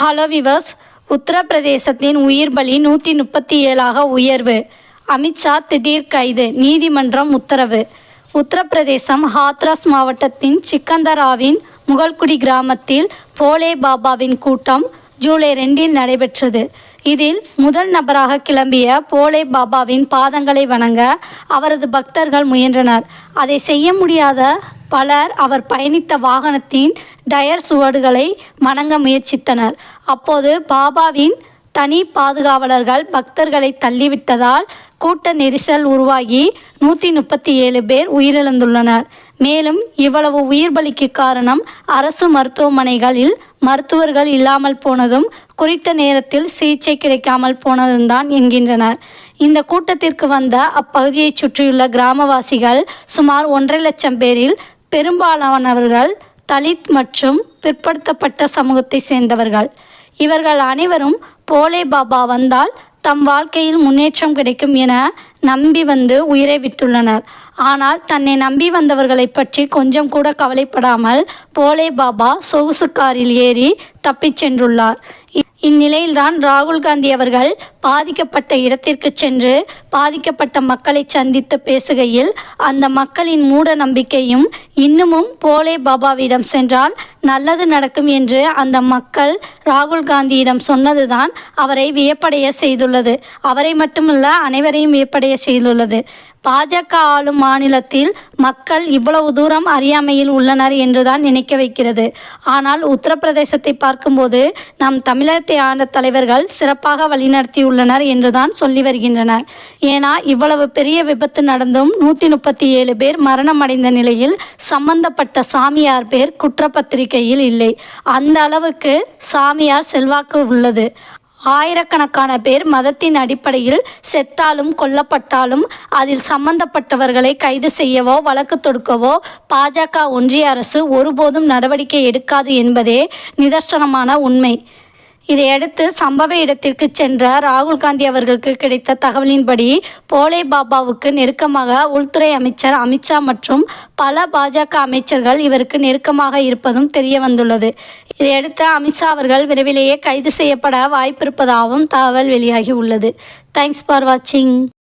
Hello viewers உத்தரப்பிரதேசத்தின் உயிர் பலி நூற்றி முப்பத்தி ஏழாக உயர்வு. அமித்ஷா திடீர் கைது நீதிமன்றம் உத்தரவு. உத்தரப்பிரதேசம் ஹாத்ராஸ் மாவட்டத்தின் சிக்கந்தராவின் முகல்குடி கிராமத்தில் போலே பாபாவின் கூட்டம் ஜூலை ரெண்டில் நடைபெற்றது. இதில் முதல் நபராக கிளம்பிய போலே பாபாவின் பாதங்களை வணங்க அவரது பக்தர்கள் முயன்றனர். அதை செய்ய முடியாத பலர் அவர் பயணித்த வாகனத்தின் டயர் சுவடுகளை மணங்க முயற்சித்தனர். அப்போது பாபாவின் தனி பாதுகாவலர்கள் பக்தர்களை தள்ளிவிட்டதால் கூட்ட நெரிசல் உருவாகி நூற்றி முப்பத்தி ஏழு பேர் உயிரிழந்துள்ளனர். மேலும் இவ்வளவு உயிர் பலிக்கு காரணம் அரசு மருத்துவமனைகளில் மருத்துவர்கள் இல்லாமல் போனதும் குறித்த நேரத்தில் சிகிச்சை கிடைக்காமல் போனதும் தான் என்கின்றனர். இந்த கூட்டத்திற்கு வந்த அப்பகுதியைச் சுற்றியுள்ள கிராமவாசிகள் சுமார் ஒன்றரை லட்சம் பேரில் பெரும்பாலானவர்கள் தலித் மற்றும் பிற்படுத்தப்பட்ட சமூகத்தை சேர்ந்தவர்கள். இவர்கள் அனைவரும் போலே பாபா வந்தால் தம் வாழ்க்கையில் முன்னேற்றம் கிடைக்கும் என நம்பி வந்து உயிரை விட்டுள்ளனர். ஆனால் தன்னை நம்பி வந்தவர்களை பற்றி கொஞ்சம் கூட கவலைப்படாமல் போலே பாபா சொகுசு காரில் ஏறி தப்பிச் சென்றுள்ளார். இந்நிலையில்தான் ராகுல் காந்தி அவர்கள் பாதிக்கப்பட்ட இடத்திற்கு சென்று பாதிக்கப்பட்ட மக்களை சந்தித்து பேசுகையில் அந்த மக்களின் மூட நம்பிக்கையும் இன்னமும் போலே பாபாவிடம் சென்றால் நல்லது நடக்கும் என்று அந்த மக்கள் ராகுல் காந்தியிடம் சொன்னதுதான் அவரை வியப்படைய செய்துள்ளது. அவரை மட்டுமல்ல அனைவரையும் வியப்படைய செய்துள்ளது. பாஜக ஆளும் மாநிலத்தில் மக்கள் இவ்வளவு தூரம் அறியாமையில் உள்ளனர் என்றுதான் நினைக்க வைக்கிறது. ஆனால் உத்தரப்பிரதேசத்தை பார்க்கும்போது நம் தமிழகத்தை ஆண்ட தலைவர்கள் சிறப்பாக வழிநடத்தியுள்ளனர் என்றுதான் சொல்லி வருகின்றனர். ஏன்னா இவ்வளவு பெரிய விபத்து நடந்தும் நூற்றி முப்பத்தி ஏழு பேர் மரணம் அடைந்த நிலையில் சம்பந்தப்பட்ட சாமியார் பேர் குற்றப்பத்திரிகையில் இல்லை. அந்த அளவுக்கு சாமியார் செல்வாக்கு உள்ளது. ஆயிரக்கணக்கான பேர் மதத்தின் அடிப்படையில் செத்தாலும் கொல்லப்பட்டாலும் அதில் சம்பந்தப்பட்டவர்களை கைது செய்யவோ வழக்கு தொடுக்கவோ பாஜக ஒன்றிய அரசு ஒருபோதும் நடவடிக்கை எடுக்காது என்பதே நிதர்சனமான உண்மை. இதையடுத்து சம்பவ இடத்திற்கு சென்ற ராகுல் காந்தி அவர்களுக்கு கிடைத்த தகவலின்படி போலே பாபாவுக்கு நெருக்கமாக உள்துறை அமைச்சர் அமித்ஷா மற்றும் பல பாஜக அமைச்சர்கள் இவருக்கு நெருக்கமாக இருப்பதும் தெரிய வந்துள்ளது. இதையடுத்து அமித்ஷா அவர்கள் விரைவிலேயே கைது செய்யப்பட வாய்ப்பிருப்பதாகவும் தகவல் வெளியாகி உள்ளது. தேங்க்ஸ் ஃபார் வாட்சிங்